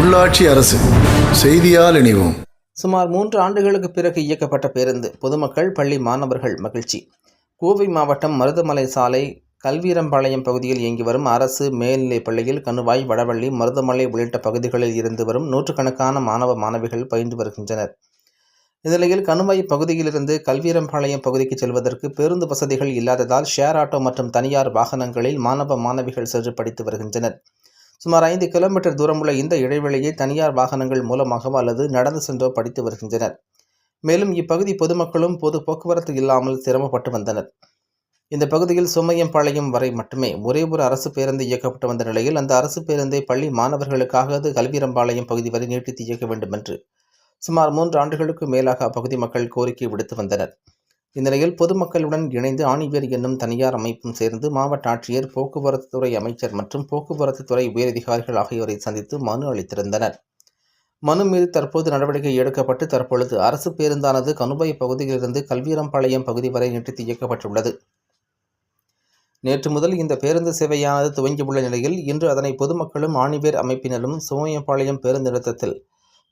உள்ளாட்சி அரசு. செய்தியால் இணைவோம். சுமார் மூன்று ஆண்டுகளுக்கு பிறகு இயக்கப்பட்ட பேருந்து. பொதுமக்கள் பள்ளி மாணவர்கள் மகிழ்ச்சி. கோவை மாவட்டம் மருதமலை சாலை கல்வீரம்பாளையம் பகுதியில் இயங்கி வரும் அரசு மேல்நிலைப் பள்ளியில் கணுவாய் வடவள்ளி மருதமலை உள்ளிட்ட பகுதிகளில் இருந்து வரும் நூற்றுக்கணக்கான மாணவ மாணவிகள் பயின்று வருகின்றனர். இந்நிலையில் கணுவாய் பகுதியிலிருந்து கல்வீரம்பாளையம் பகுதிக்கு செல்வதற்கு பேருந்து வசதிகள் இல்லாததால் ஷேர் ஆட்டோ மற்றும் தனியார் வாகனங்களில் மாணவ மாணவிகள் சென்று படித்து வருகின்றனர். சுமார் ஐந்து கிலோமீட்டர் தூரமுள்ள இந்த இடைவெளியை தனியார் வாகனங்கள் மூலமாகவோ அல்லது நடந்து சென்றோ படித்து வருகின்றனர். மேலும் இப்பகுதி பொதுமக்களும் பொது போக்குவரத்து இல்லாமல் சிரமப்பட்டு வந்தனர். இந்த பகுதியில் சுமையம்பாளையம் வரை மட்டுமே ஒரே ஒரு அரசு பேருந்து இயக்கப்பட்டு வந்த நிலையில் அந்த அரசு பேருந்தை பள்ளி மாணவர்களுக்காக அது கல்வீரம்பாளையம் பகுதி வரை நீட்டித்து இயக்க வேண்டும் என்று சுமார் மூன்று ஆண்டுகளுக்கு மேலாக அப்பகுதி மக்கள் கோரிக்கை விடுத்து வந்தனர். இந்நிலையில் பொதுமக்களுடன் இணைந்து ஆணிவேர் என்னும் தனியார் அமைப்பும் சேர்ந்து மாவட்ட ஆட்சியர் போக்குவரத்து துறை அமைச்சர் மற்றும் போக்குவரத்து துறை உயரதிகாரிகள் ஆகியோரை சந்தித்து மனு அளித்திருந்தனர். மனு மீது தற்போது நடவடிக்கை எடுக்கப்பட்டு தற்பொழுது அரசு பேருந்தானது கனுபை பகுதியிலிருந்து கல்வீரம்பாளையம் பகுதி வரை நீட்டித்து இயக்கப்பட்டுள்ளது. நேற்று முதல் இந்த பேருந்து சேவையானது துவங்கியுள்ள நிலையில் இன்று அதனை பொதுமக்களும் ஆணிவேர் அமைப்பினரும் சோமையம்பாளையம் பேருந்து நிறுத்தத்தில்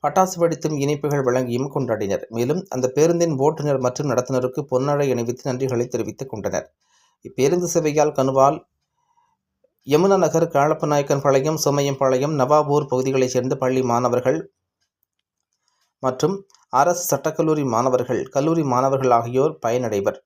பட்டாசு வெடித்தும் இனிப்புகள் வழங்கியும் கொண்டாடினர். மேலும் அந்த பேருந்தின் ஓட்டுநர் மற்றும் நடத்துனருக்கு பொன்னாடை அணிவித்து நன்றிகளை தெரிவித்துக் கொண்டனர். இப்பேருந்து சேவையால் கனுவால் யமுனா நகர் காளப்பநாயக்கன் பாளையம் சோமையம்பாளையம் நவாபூர் பகுதிகளைச் சேர்ந்த பள்ளி மாணவர்கள் மற்றும் அரசு சட்டக்கல்லூரி மாணவர்கள் கல்லூரி மாணவர்கள் ஆகியோர் பயனடைவர்.